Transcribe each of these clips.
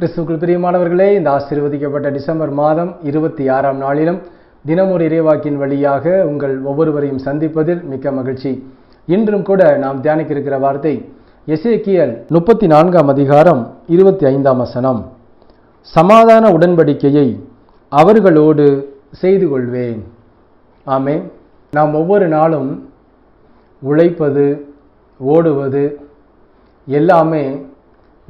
கிறிஸ்துக்குள் பிரியமானவர்களே இந்த ஆசீர்வதிக்கப்பட்ட டிசம்பர் மாதம் இருபத்தி ஆறாம் நாளிலும் தினமொரு இறைவாக்கின் வழியாக உங்கள் ஒவ்வொருவரையும் சந்திப்பதில் மிக்க மகிழ்ச்சி. இன்றும் கூட நாம் தியானிக்க இருக்கிற வார்த்தை எசேக்கியல் முப்பத்தி நான்காம் அதிகாரம் இருபத்தி ஐந்தாம் வசனம். சமாதான உடன்படிக்கையை அவர்களோடு செய்து கொள்வேன். ஆமே நாம் ஒவ்வொரு நாளும் உழைப்பது ஓடுவது எல்லாமே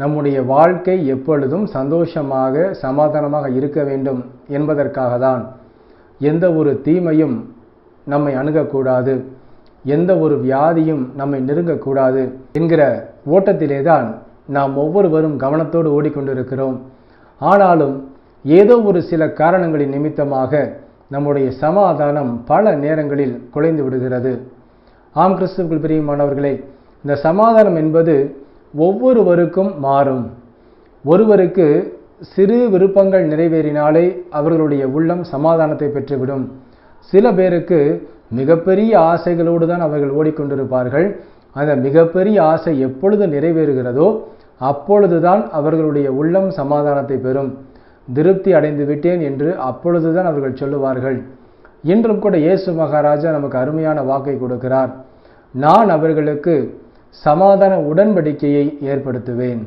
நம்முடைய வாழ்க்கை எப்பொழுதும் சந்தோஷமாக சமாதானமாக இருக்க வேண்டும் என்பதற்காக தான் எந்த ஒரு தீமையும் நம்மை அணுகக்கூடாது எந்த ஒரு வியாதியும் நம்மை நெருங்கக்கூடாது என்கிற ஓட்டத்திலே தான் நாம் ஒவ்வொருவரும் கவனத்தோடு ஓடிக்கொண்டிருக்கிறோம். ஆனாலும் ஏதோ ஒரு சில காரணங்களின் நிமித்தமாக நம்முடைய சமாதானம் பல நேரங்களில் குலைந்து விடுகிறது. ஆம் கிறிஸ்துவுக்குள் பிரியமானவர்களே இந்த சமாதானம் என்பது ஒவ்வொருவருக்கும் மாறும். ஒருவருக்கு சிறு விருப்பங்கள் நிறைவேறினாலே அவர்களுடைய உள்ளம் சமாதானத்தை பெற்றுவிடும். சில பேருக்கு மிகப்பெரிய ஆசைகளோடு தான் அவர்கள் ஓடிக்கொண்டிருப்பார்கள். அந்த மிகப்பெரிய ஆசை எப்பொழுது நிறைவேறுகிறதோ அப்பொழுதுதான் அவர்களுடைய உள்ளம் சமாதானத்தை பெறும். திருப்தி அடைந்து விட்டேன் என்று அப்பொழுதுதான் அவர்கள் சொல்லுவார்கள். இன்றும் கூட இயேசு மகாராஜா நமக்கு அருமையான வாக்கை கொடுக்கிறார். நான் அவர்களுக்கு சமாதான உடன்படிக்கையை ஏற்படுத்துவேன்.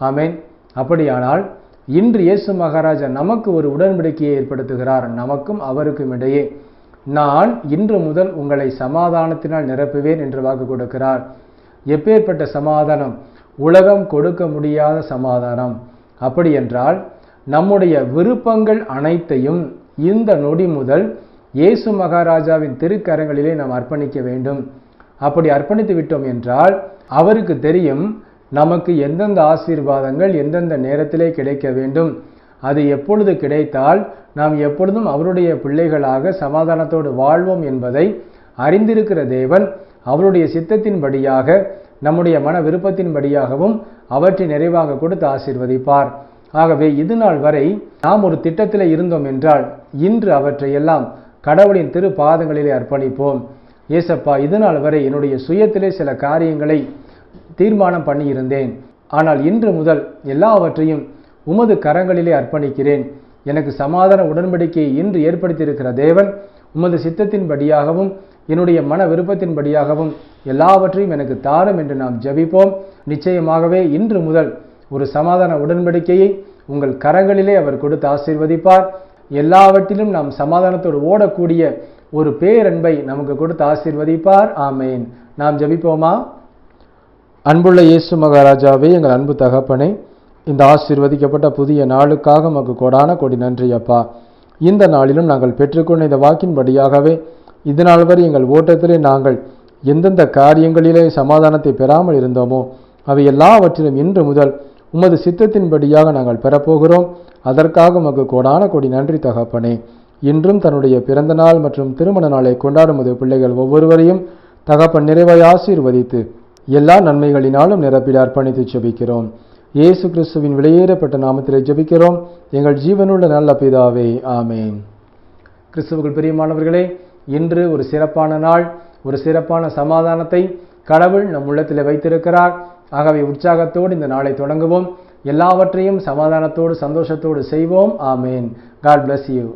ஆமேன். அப்படியானால் இன்று இயேசு மகாராஜா நமக்கு ஒரு உடன்படிக்கையை ஏற்படுத்துகிறார். நமக்கும் அவருக்கும் இடையே நான் இன்று முதல் உங்களை சமாதானத்தினால் நிரப்புவேன் என்று வாக்கு கொடுக்கிறார். எப்பேற்பட்ட சமாதானம்? உலகம் கொடுக்க முடியாத சமாதானம். அப்படி என்றால் நம்முடைய விருப்பங்கள் அனைத்தையும் இந்த நொடி முதல் இயேசு மகாராஜாவின் திருக்கரங்களிலே நாம் அர்ப்பணிக்க வேண்டும். அப்படி அர்ப்பணித்து விட்டோம் என்றால் அவருக்கு தெரியும் நமக்கு எந்தெந்த ஆசீர்வாதங்கள் எந்தெந்த நேரத்திலே கிடைக்க வேண்டும். அது எப்பொழுது கிடைத்தால் நாம் எப்பொழுதும் அவருடைய பிள்ளைகளாக சமாதானத்தோடு வாழ்வோம் என்பதை அறிந்திருக்கிற தேவன் அவருடைய சித்தத்தின்படியாக நம்முடைய மன விருப்பத்தின்படியாகவும் அவற்றை நிறைவாக கொடுத்து ஆசீர்வதிப்பார். ஆகவே இது நாள் வரை நாம் ஒரு திட்டத்தில் இருந்தோம் என்றால் இன்று அவற்றை எல்லாம் கடவுளின் திரு பாதங்களிலே அர்ப்பணிப்போம். ஏசப்பா இது நாள் வரை என்னுடைய சுயத்திலே சில காரியங்களை தீர்மானம் பண்ணியிருந்தேன். ஆனால் இன்று முதல் எல்லாவற்றையும் உமது கரங்களிலே அர்ப்பணிக்கிறேன். எனக்கு சமாதான உடன்படிக்கையை இன்று ஏற்படுத்தியிருக்கிற தேவன் உமது சித்தத்தின்படியாகவும் என்னுடைய மன விருப்பத்தின்படியாகவும் எல்லாவற்றையும் எனக்கு தாரும் என்று நாம் ஜபிப்போம். நிச்சயமாகவே இன்று முதல் ஒரு சமாதான உடன்படிக்கையை உங்கள் கரங்களிலே அவர் கொடுத்து ஆசீர்வதிப்பார். எல்லாவற்றிலும் நாம் சமாதானத்தோடு ஓடக்கூடிய ஒரு பேரன்பை நமக்கு கொடுத்து ஆசீர்வதிப்பார். ஆமேன். நாம் ஜபிப்போமா? அன்புள்ள இயேசு மகாராஜாவே எங்கள் அன்பு தகப்பனே இந்த ஆசீர்வதிக்கப்பட்ட புதிய நாளுக்காக நமக்கு கொடான கொடி நன்றி அப்பா இந்த நாளிலும் நாங்கள் பெற்றுக்கொண்ட இந்த வாக்கின்படியாகவே இது நாள் வரை எங்கள் ஓட்டத்திலே நாங்கள் எந்தெந்த காரியங்களிலே சமாதானத்தை பெறாமல் இருந்தோமோ அவை எல்லாவற்றிலும் இன்று முதல் உமது சித்தத்தின்படியாக நாங்கள் பெறப்போகிறோம். அதற்காக உமக்கு கோடான கொடி நன்றி தகப்பனே. இன்றும் தன்னுடைய பிறந்த நாள் மற்றும் திருமண நாளை கொண்டாடும்போது பிள்ளைகள் ஒவ்வொருவரையும் தகப்பன் நிறைவை ஆசீர்வதித்து எல்லா நன்மைகளினாலும் நிரப்பிட அர்ப்பணித்து ஜெபிக்கிறோம். இயேசு கிறிஸ்துவின் விலையேறப்பட்ட நாமத்திலே ஜெபிக்கிறோம். எங்கள் ஜீவனுள்ள நல்ல பிதாவே ஆமேன். கிறிஸ்துவுக்குள் பிரியமானவர்களே இன்று ஒரு சிறப்பான நாள் ஒரு சிறப்பான சமாதானத்தை கடவுள் நம் உள்ளத்தில் வைத்திருக்கிறார். ஆகவே உற்சாகத்தோடு இந்த நாளை தொடங்குவோம். எல்லாவற்றையும் சமாதானத்தோடு சந்தோஷத்தோடு செய்வோம். ஆமேன். God bless you